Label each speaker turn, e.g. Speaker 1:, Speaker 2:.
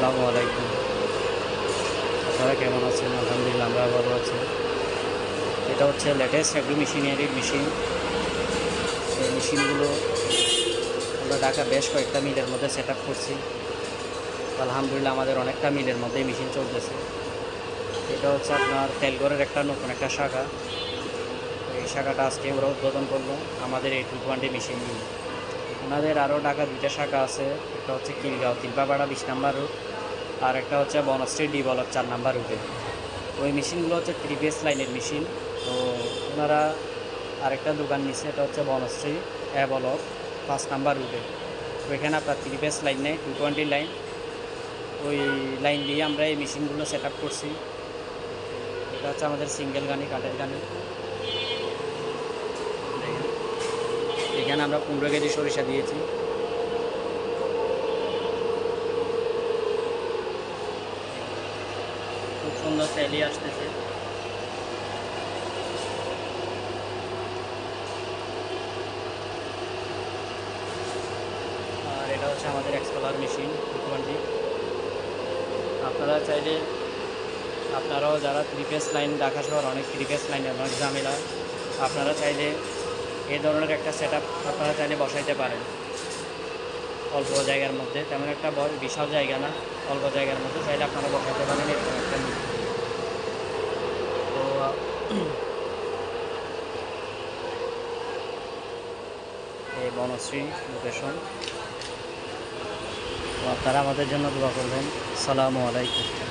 Speaker 1: আসসালামু আলাইকুম। আপনারা কেমন আছেন? আলহামদুলিল্লাহ, আমরা ভালো আছি। এটা হচ্ছে লেটেস্ট অ্যাগ্রো মেশিনারি মেশিন সেই মেশিনগুলো আমরা ঢাকা বেশ কয়েকটা মিলের মধ্যে সেট আপ করছি। আলহামদুলিল্লাহ, আমাদের অনেকটা মিলের মধ্যে মেশিন চলতেছে। এটা হচ্ছে আপনার তেলগড়ের একটা নতুন একটা শাখা। এই শাখাটা আজকে ওরা উদ্বোধন করল আমাদের এই টু টোয়েন্টি মেশিন নিয়ে ওনাদের আরও ঢাকা দুইটা শাখা আছে। একটা হচ্ছে কিলগাঁও তিলপাপাড়া বিশ নাম্বার রুট, আর একটা হচ্ছে বনশ্রী ডি বলক চার নাম্বার রুটে। ওই মেশিনগুলো হচ্ছে প্রিভিয়াস লাইনের মেশিন। তো ওনারা আরেকটা দোকান নিচ্ছে এটা হচ্ছে বনশ্রী এ বলক পাঁচ নাম্বার রুটে। তো এখানে আপনার প্রিভিয়াস লাইন নেই টু টোয়েন্টি লাইন ওই লাইন দিয়ে আমরা এই মেশিনগুলো সেট আপ করছি। এটা হচ্ছে আমাদের সিঙ্গেল গানি, কাঠের গানি। এখানে আমরা পনেরো কেজি সরিষা দিয়েছি। খুব সুন্দর তেলি আসতেছে। আর এটা হচ্ছে আমাদের এক্সকালার মেশিন টোয়েন্টি আপনারা চাইলে, আপনারাও যারা প্রিভিয়াস লাইন ঢাকা শহর, অনেক প্রিভিয়াস লাইন অনেক ঝামেলা আপনারা চাইলে এই ধরনের একটা সেট আপনারা চাইলে বসাইতে পারেন। অল্প জায়গার মধ্যে। তেমন একটা বিশাল জায়গা না, অল্প জায়গার মধ্যে। চাইলে আপনারা বসাইতে পারেন, এরকম একটা। তো এই বনশ্রী লোকেশন তো আপনারা আমাদের জন্য দোয়া করবেন। সালামু আলাইকুম।